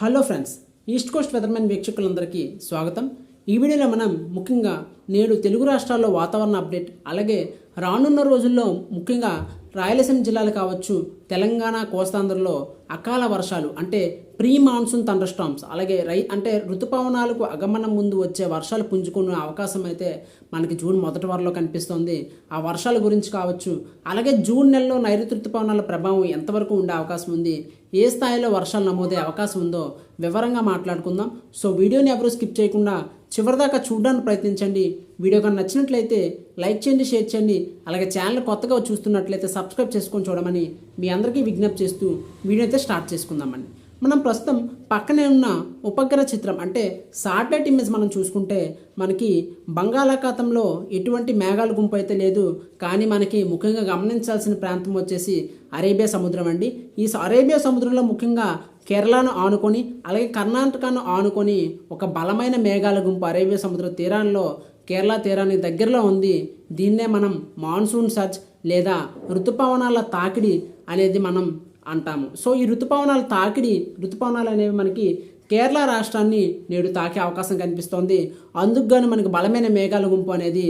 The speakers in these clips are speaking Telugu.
Hello friends East Coast weathermen వీక్షకులందరికీ స్వాగతం. ఈ వీడియోలో మనం ముఖ్యంగా నేడు తెలుగు రాష్ట్రాల్లో వాతావరణ అప్డేట్ అలాగే రానున్న రోజుల్లో ముఖ్యంగా రాయలసీమ జిల్లాలు కావచ్చు తెలంగాణ కోస్తాంధ్రలో అకాల వర్షాలు అంటే ప్రీ మాన్సూన్ థండర్ స్టామ్స్ అలాగే రై అంటే ఋతుపవనాలకు అగమనం ముందు వచ్చే వర్షాలు పుంజుకునే అవకాశం అయితే మనకి జూన్ మొదటి వారంలో కనిపిస్తోంది. ఆ వర్షాల గురించి కావచ్చు అలాగే జూన్ నెలలో నైరుతి ఋతుపవనాల ప్రభావం ఎంతవరకు ఉండే అవకాశం ఉంది ఏ స్థాయిలో వర్షాలు నమోదే అవకాశం ఉందో వివరంగా మాట్లాడుకుందాం. సో వీడియోని ఎవరు స్కిప్ చేయకుండా చివరిదాకా చూడడానికి ప్రయత్నించండి. వీడియో కానీ నచ్చినట్లయితే లైక్ చేయండి షేర్ చేయండి. అలాగే ఛానల్ కొత్తగా చూస్తున్నట్లయితే సబ్స్క్రైబ్ చేసుకొని చూడమని మీ అందరికీ విజ్ఞప్తి చేస్తూ వీడియో అయితే స్టార్ట్ చేసుకుందామండి. మనం ప్రస్తుతం పక్కనే ఉన్న ఉపగ్రహ చిత్రం అంటే సాటిలైట్ ఇమేజ్ మనం చూసుకుంటే మనకి బంగాళాఖాతంలో ఎటువంటి మేఘాల గుంపు అయితే లేదు. కానీ మనకి ముఖ్యంగా గమనించాల్సిన ప్రాంతం వచ్చేసి అరేబియా సముద్రం అండి. ఈ అరేబియా సముద్రంలో ముఖ్యంగా కేరళను ఆనుకొని అలాగే కర్ణాటకను ఆనుకొని ఒక బలమైన మేఘాల గుంపు అరేబియా సముద్ర తీరాల్లో కేరళ తీరానికి దగ్గరలో ఉంది. దీన్నే మనం మాన్సూన్ సర్జ్ లేదా ఋతుపవనాల తాకిడి అనేది మనం అంటాము. సో ఈ ఋతుపవనాల తాకిడి ఋతుపవనాలు అనేవి మనకి కేరళ రాష్ట్రాన్ని నేడు తాకే అవకాశం కనిపిస్తోంది. అందుకుగాను మనకు మనకి బలమైన మేఘాల గుంపు అనేది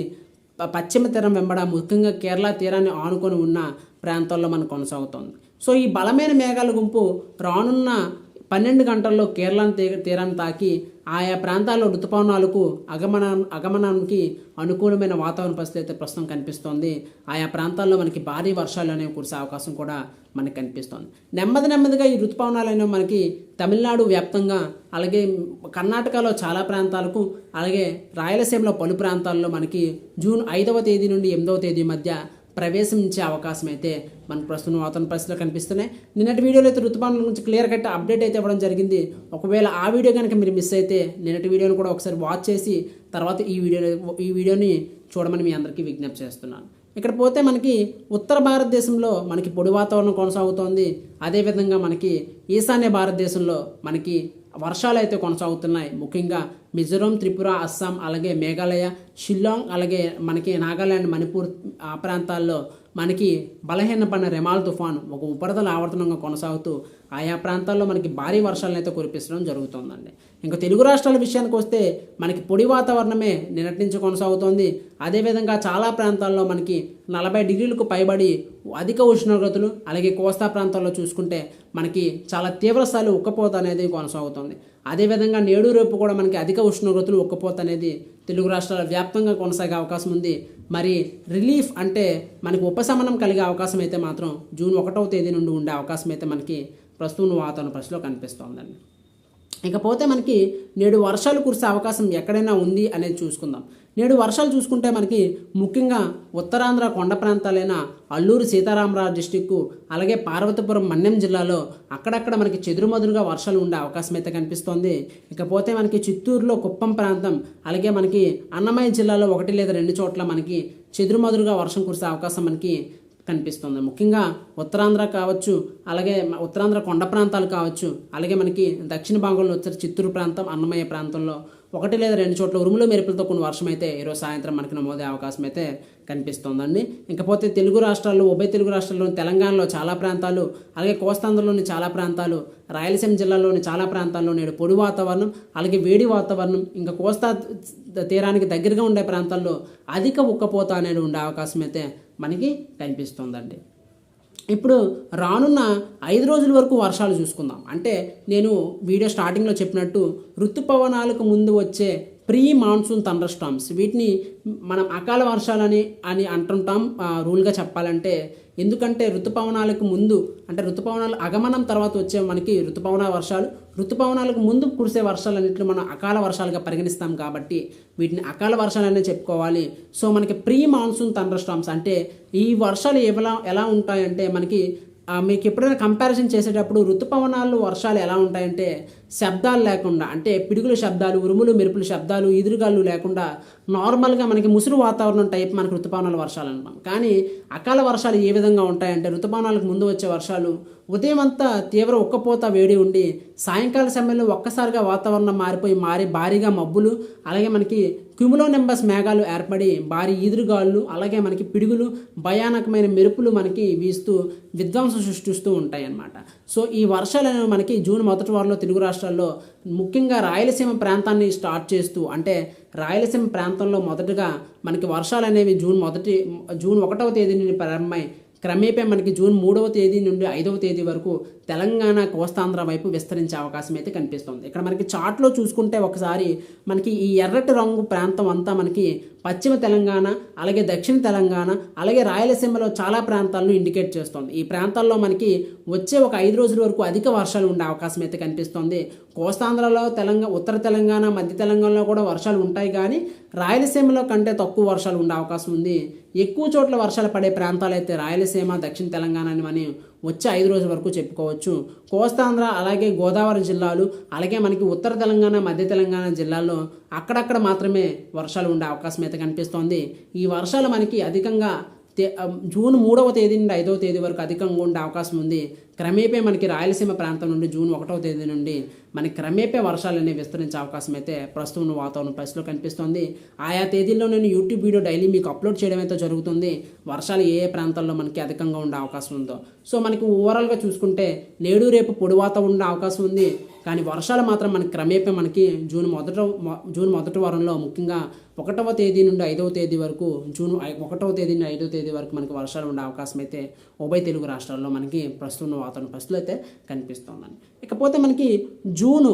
పశ్చిమ తీరం వెంబడ ముఖ్యంగా కేరళ తీరాన్ని ఆనుకొని ఉన్న ప్రాంతాల్లో మనకు కొనసాగుతోంది. సో ఈ బలమైన మేఘాల గుంపు రానున్న పన్నెండు గంటల్లో కేరళ తీ- తీరాన్ని తాకి ఆయా ప్రాంతాల్లో ఋతుపవనాలకు అగమన అగమనానికి అనుకూలమైన వాతావరణ పరిస్థితి అయితే ప్రస్తుతం కనిపిస్తోంది. ఆయా ప్రాంతాల్లో మనకి భారీ వర్షాలు అనేవి కురిసే అవకాశం కూడా మనకి కనిపిస్తోంది. నెమ్మది నెమ్మదిగా ఈ ఋతుపవనాలు అనేవి మనకి తమిళనాడు వ్యాప్తంగా అలాగే కర్ణాటకలో చాలా ప్రాంతాలకు అలాగే రాయలసీమలో పలు ప్రాంతాల్లో మనకి జూన్ ఐదవ తేదీ నుండి ఎనిమిదవ తేదీ మధ్య ప్రవేశించే అవకాశం అయితే మనకు ప్రస్తుతం వాతావరణ పరిస్థితులు కనిపిస్తున్నాయి. నిన్నటి వీడియోలో అయితే ఋతుపానుల గురించి క్లియర్ కట్ అప్డేట్ అయితే ఇవ్వడం జరిగింది. ఒకవేళ ఆ వీడియో కనుక మీరు మిస్ అయితే నిన్నటి వీడియోని కూడా ఒకసారి వాచ్ చేసి తర్వాత ఈ వీడియో ఈ వీడియోని చూడమని మీ అందరికీ విజ్ఞప్తి చేస్తున్నాను. ఇక్కడ పోతే మనకి ఉత్తర భారతదేశంలో మనకి పొడి వాతావరణం కొనసాగుతోంది. అదేవిధంగా మనకి ఈశాన్య భారతదేశంలో మనకి వర్షాలు అయితే కొనసాగుతున్నాయి. ముఖ్యంగా మిజోరం త్రిపుర అస్సాం అలాగే మేఘాలయ షిల్లాంగ్ అలాగే మనకి నాగాలాండ్ మణిపూర్ ఆ ప్రాంతాల్లో మనకి బలహీనపడిన రెమాల్ తుఫాన్ ఒక ఉపరితల ఆవర్తనంగా కొనసాగుతూ ఆయా ప్రాంతాల్లో మనకి భారీ వర్షాలను అయితే కురిపించడం జరుగుతుందండి. ఇంకా తెలుగు రాష్ట్రాల విషయానికి వస్తే మనకి పొడి వాతావరణమే నిన్నటి నుంచి కొనసాగుతోంది. అదేవిధంగా చాలా ప్రాంతాల్లో మనకి నలభై డిగ్రీలకు పైబడి అధిక ఉష్ణోగ్రతలు అలాగే కోస్తా ప్రాంతాల్లో చూసుకుంటే మనకి చాలా తీవ్రస్థాయిలో ఉక్కపోత అనేది కొనసాగుతుంది. అదేవిధంగా నేడు రేపు కూడా మనకి అధిక ఉష్ణోగ్రతలు ఉక్కపోత అనేది తెలుగు రాష్ట్రాల వ్యాప్తంగా కొనసాగే అవకాశం ఉంది. మరి రిలీఫ్ అంటే మనకి ఉపశమనం కలిగే అవకాశం అయితే మాత్రం జూన్ ఒకటవ తేదీ నుండి ఉండే అవకాశం అయితే మనకి ప్రస్తుతం వాతావరణ పరిస్థితిలో కనిపిస్తోందండి. ఇకపోతే మనకి నేడు వర్షాలు కురిసే అవకాశం ఎక్కడైనా ఉంది అనేది చూసుకుందాం. నేడు వర్షాలు చూసుకుంటే మనకి ముఖ్యంగా ఉత్తరాంధ్ర కొండ ప్రాంతాలైన అల్లూరు సీతారామరాజు డిస్టిక్కు అలాగే పార్వతీపురం మన్యం జిల్లాలో అక్కడక్కడ మనకి చెదురుమదురుగా వర్షాలు ఉండే అవకాశం అయితే కనిపిస్తోంది. ఇకపోతే మనకి చిత్తూరులో కుప్పం ప్రాంతం అలాగే మనకి అన్నమయ్య జిల్లాలో ఒకటి లేదా రెండు చోట్ల మనకి చెదురుమదురుగా వర్షం కురిసే అవకాశం మనకి కనిపిస్తుంది. ముఖ్యంగా ఉత్తరాంధ్ర కావచ్చు అలాగే ఉత్తరాంధ్ర కొండ ప్రాంతాలు కావచ్చు అలాగే మనకి దక్షిణ భాగంలో వచ్చే చిత్తూరు ప్రాంతం అన్నమయ్య ప్రాంతంలో ఒకటి లేదా రెండు చోట్ల ఉరుములు మెరుపులతో కొన్ని వర్షం అయితే ఈరోజు సాయంత్రం మనకి నమోదే అవకాశం అయితే కనిపిస్తోందండి. ఇకపోతే తెలుగు రాష్ట్రాల్లో ఉభయ తెలుగు రాష్ట్రాల్లోని తెలంగాణలో చాలా ప్రాంతాలు అలాగే కోస్తాంధ్రలోని చాలా ప్రాంతాలు రాయలసీమ జిల్లాలోని చాలా ప్రాంతాల్లో నేడు పొడి వాతావరణం అలాగే వేడి వాతావరణం ఇంకా కోస్తా తీరానికి దగ్గరగా ఉండే ప్రాంతాల్లో అధిక ఉక్కపోత అనేది ఉండే అవకాశం అయితే మనకి కనిపిస్తుందండి. ఇప్పుడు రానున్న ఐదు రోజుల వరకు వర్షాలు చూసుకుందాం. అంటే నేను వీడియో స్టార్టింగ్లో చెప్పినట్టు ఋతుపవనాలకు ముందు వచ్చే ప్రీ మాన్సూన్ థండర్ స్టామ్స్ వీటిని మనం అకాల వర్షాలని అని అంటుంటాం రూల్గా చెప్పాలంటే. ఎందుకంటే ఋతుపవనాలకు ముందు అంటే ఋతుపవనాలు అగమనం తర్వాత వచ్చే మనకి ఋతుపవన వర్షాలు ఋతుపవనాలకు ముందు కురిసే వర్షాలన్నింటిని మనం అకాల వర్షాలుగా పరిగణిస్తాం కాబట్టి వీటిని అకాల వర్షాలనే చెప్పుకోవాలి. సో మనకి ప్రీ మాన్సూన్ థండర్ స్టామ్స్ అంటే ఈ వర్షాలు ఎలా ఎలా ఉంటాయంటే మనకి మీకు ఎప్పుడైనా కంపారిజన్ చేసేటప్పుడు ఋతుపవనాలు వర్షాలు ఎలా ఉంటాయంటే శబ్దాలు లేకుండా అంటే పిడుగుల శబ్దాలు ఉరుములు మెరుపుల శబ్దాలు ఎదురుగాళ్ళు లేకుండా నార్మల్గా మనకి ముసురు వాతావరణం టైప్ మనకు ఋతుపవనాల వర్షాలు అంటాం కానీ అకాల వర్షాలు ఏ విధంగా ఉంటాయంటే ఋతుపవనాలకు ముందు వచ్చే వర్షాలు ఉదయం అంతా తీవ్ర ఉక్కపోత వేడి ఉండి సాయంకాల సమయంలో ఒక్కసారిగా వాతావరణం మారిపోయి మారి భారీగా మబ్బులు అలాగే మనకి క్యుములో నెంబస్ మేఘాలు ఏర్పడి భారీ ఈదురుగాళ్ళు అలాగే మనకి పిడుగులు భయానకమైన మెరుపులు మనకి వీస్తూ విధ్వంసం సృష్టిస్తూ ఉంటాయి అన్నమాట సో ఈ వర్షాలు మనకి జూన్ మొదటి వారంలో తెలుగు రాష్ట్రాల్లో ముఖ్యంగా రాయలసీమ ప్రాంతాన్ని స్టార్ట్ చేస్తూ అంటే రాయలసీమ ప్రాంతంలో మొదటగా మనకి వర్షాలు అనేవి జూన్ మొదటి జూన్ ఒకటవ తేదీ నుండి ప్రారంభమై క్రమేపీ మనకి జూన్ మూడవ తేదీ నుండి ఐదవ తేదీ వరకు తెలంగాణ కోస్తాంధ్ర వైపు విస్తరించే అవకాశం అయితే కనిపిస్తుంది. ఇక్కడ మనకి చాట్లో చూసుకుంటే ఒకసారి మనకి ఈ ఎర్రటి రంగు ప్రాంతం అంతా మనకి పశ్చిమ తెలంగాణ అలాగే దక్షిణ తెలంగాణ అలాగే రాయలసీమలో చాలా ప్రాంతాలను ఇండికేట్ చేస్తుంది. ఈ ప్రాంతాల్లో మనకి వచ్చే ఒక ఐదు రోజుల వరకు అధిక వర్షాలు ఉండే అవకాశం అయితే కనిపిస్తుంది. కోస్తాంధ్రలో తెలంగాణ ఉత్తర తెలంగాణ మధ్య తెలంగాణలో కూడా వర్షాలు ఉంటాయి కానీ రాయలసీమలో కంటే తక్కువ వర్షాలు ఉండే అవకాశం ఉంది. ఎక్కువ చోట్ల వర్షాలు పడే ప్రాంతాలు అయితే రాయలసీమ దక్షిణ తెలంగాణ అని మనం వచ్చే ఐదు రోజుల వరకు చెప్పుకోవచ్చు. కోస్తాంధ్ర అలాగే గోదావరి జిల్లాలు అలాగే మనకి ఉత్తర తెలంగాణ మధ్య తెలంగాణ జిల్లాల్లో అక్కడక్కడ మాత్రమే వర్షాలు ఉండే అవకాశం అయితే కనిపిస్తోంది. ఈ వర్షాలు మనకి అధికంగా జూన్ మూడవ తేదీ నుండి ఐదవ తేదీ వరకు అధికంగా ఉండే అవకాశం ఉంది. క్రమేపీ మనకి రాయలసీమ ప్రాంతం నుండి జూన్ ఒకటవ తేదీ నుండి. మనకి క్రమేపే వర్షాలు అనేవి విస్తరించే అవకాశం అయితే ప్రస్తుతం ఉన్న వాతావరణ పరిస్థితిలో కనిపిస్తుంది. ఆయా తేదీల్లో నేను యూట్యూబ్ వీడియో డైలీ మీకు అప్లోడ్ చేయడం అయితే జరుగుతుంది. వర్షాలు ఏ ఏ ప్రాంతాల్లో మనకి అధికంగా ఉండే అవకాశం ఉందో. సో మనకి ఓవరాల్గా చూసుకుంటే నేడు రేపు పొడివాత ఉండే అవకాశం ఉంది. కానీ వర్షాలు మాత్రం మనకి క్రమేపీ మనకి జూన్ మొదట జూన్ మొదటి వారంలో ముఖ్యంగా ఒకటవ తేదీ నుండి ఐదవ తేదీ వరకు జూన్ ఐ- ఒకటవ తేదీ నుండి ఐదవ తేదీ వరకు మనకి వర్షాలు ఉండే అవకాశం అయితే ఉభయ తెలుగు రాష్ట్రాల్లో మనకి ప్రస్తుతం వాతావరణ పరిస్థితులు అయితే కనిపిస్తున్నాయి. ఇకపోతే మనకి జూను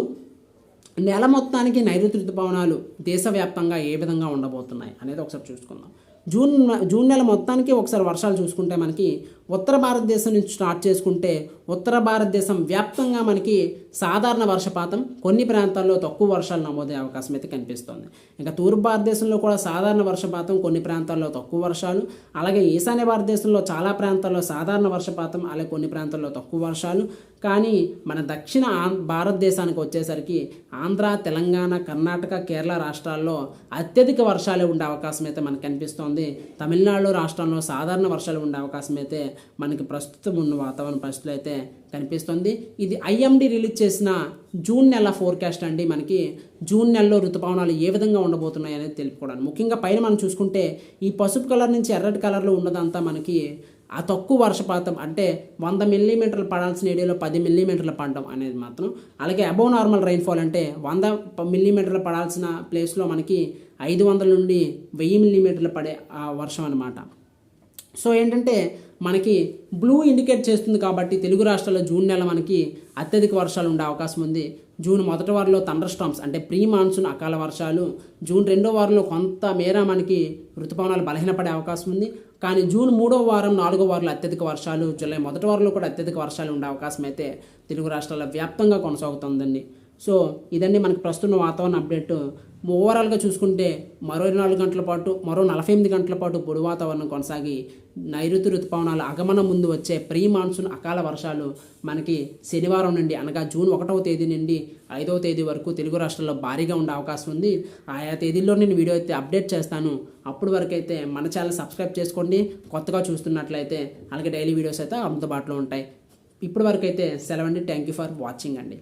నెల మొత్తానికి నైరుతి ఋతుపవనాలు దేశవ్యాప్తంగా ఏ విధంగా ఉండబోతున్నాయి అనేది ఒకసారి చూసుకుందాం. జూన్ జూన్ నెల మొత్తానికి ఒకసారి వర్షాలు చూసుకుంటే మనకి ఉత్తర భారతదేశం నుంచి స్టార్ట్ చేసుకుంటే ఉత్తర భారతదేశం వ్యాప్తంగా మనకి సాధారణ వర్షపాతం కొన్ని ప్రాంతాల్లో తక్కువ వర్షాలు నమోదయ్యే అవకాశం అయితే కనిపిస్తుంది. ఇంకా తూర్పు భారతదేశంలో కూడా సాధారణ వర్షపాతం కొన్ని ప్రాంతాల్లో తక్కువ వర్షాలు అలాగే ఈశాన్య భారతదేశంలో చాలా ప్రాంతాల్లో సాధారణ వర్షపాతం అలాగే కొన్ని ప్రాంతాల్లో తక్కువ వర్షాలు. కానీ మన దక్షిణ ఆం- భారతదేశానికి వచ్చేసరికి ఆంధ్ర తెలంగాణ కర్ణాటక కేరళ రాష్ట్రాల్లో అత్యధిక వర్షాలు ఉండే అవకాశం అయితే మనకు కనిపిస్తోంది. తమిళనాడు రాష్ట్రంలో సాధారణ వర్షాలు ఉండే అవకాశం అయితే మనకి ప్రస్తుతం ఉన్న వాతావరణ పరిస్థితులు అయితే కనిపిస్తుంది. ఇది ఐఎండి రిలీజ్ చేసిన జూన్ నెల ఫోర్కాస్ట్ అండి. మనకి జూన్ నెలలో ఋతుపవనాలు ఏ విధంగా ఉండబోతున్నాయి అనేది తెలుపుకోవడానికి. ముఖ్యంగా పైన మనం చూసుకుంటే ఈ పసుపు కలర్ నుంచి ఎర్రటి కలర్లో ఉన్నదంతా మనకి ఆ తక్కువ వర్షపాతం అంటే వంద మిల్లీమీటర్లు పడాల్సిన ఏరియాలో పది మిల్లీమీటర్లు పడడం అనేది మాత్రం. అలాగే అబౌవ్ నార్మల్ రైన్ఫాల్ అంటే వంద మిల్లీమీటర్లు పడాల్సిన ప్లేస్లో మనకి ఐదు వందల నుండి వెయ్యి మిల్లీమీటర్లు పడే ఆ వర్షం అనమాట సో ఏంటంటే మనకి బ్లూ ఇండికేట్ చేస్తుంది కాబట్టి తెలుగు రాష్ట్రాల్లో జూన్ నెల మనకి అత్యధిక వర్షాలు ఉండే అవకాశం ఉంది. జూన్ మొదటి వారంలో థండర్ స్టామ్స్ అంటే ప్రీ మాన్సూన్ అకాల వర్షాలు. జూన్ రెండో వారంలో కొంత మేర మనకి ఋతుపవనాలు బలహీనపడే అవకాశం ఉంది. కానీ జూన్ మూడో వారం నాలుగో వారంలో అత్యధిక వర్షాలు జూలై మొదటి వారంలో కూడా అత్యధిక వర్షాలు ఉండే అవకాశం అయితే తెలుగు రాష్ట్రాల వ్యాప్తంగా కొనసాగుతుందండి. సో ఇదండి మనకు ప్రస్తుతం వాతావరణ అప్డేట్. ఓవరాల్గా చూసుకుంటే మరో ఇరవై నాలుగు గంటల పాటు మరో నలభై ఎనిమిది గంటల పాటు పొడి వాతావరణం కొనసాగి నైరుతి ఋతుపవనాల ఆగమనం ముందు వచ్చే ప్రీ మాన్సూన్ అకాల వర్షాలు మనకి శనివారం నుండి అనగా జూన్ ఒకటవ తేదీ నుండి ఐదవ తేదీ వరకు తెలుగు రాష్ట్రాల్లో భారీగా ఉండే అవకాశం ఉంది. ఆయా తేదీల్లో నేను వీడియో అయితే అప్డేట్ చేస్తాను. అప్పటి వరకు అయితే మన ఛానల్ సబ్స్క్రైబ్ చేసుకోండి. కొత్తగా చూస్తున్నట్లయితే అలాగే డైలీ వీడియోస్ అయితే అందుబాటులో ఉంటాయి. ఇప్పటి వరకు అయితే సెలవండి థ్యాంక్ యూ ఫర్ వాచింగ్ అండి.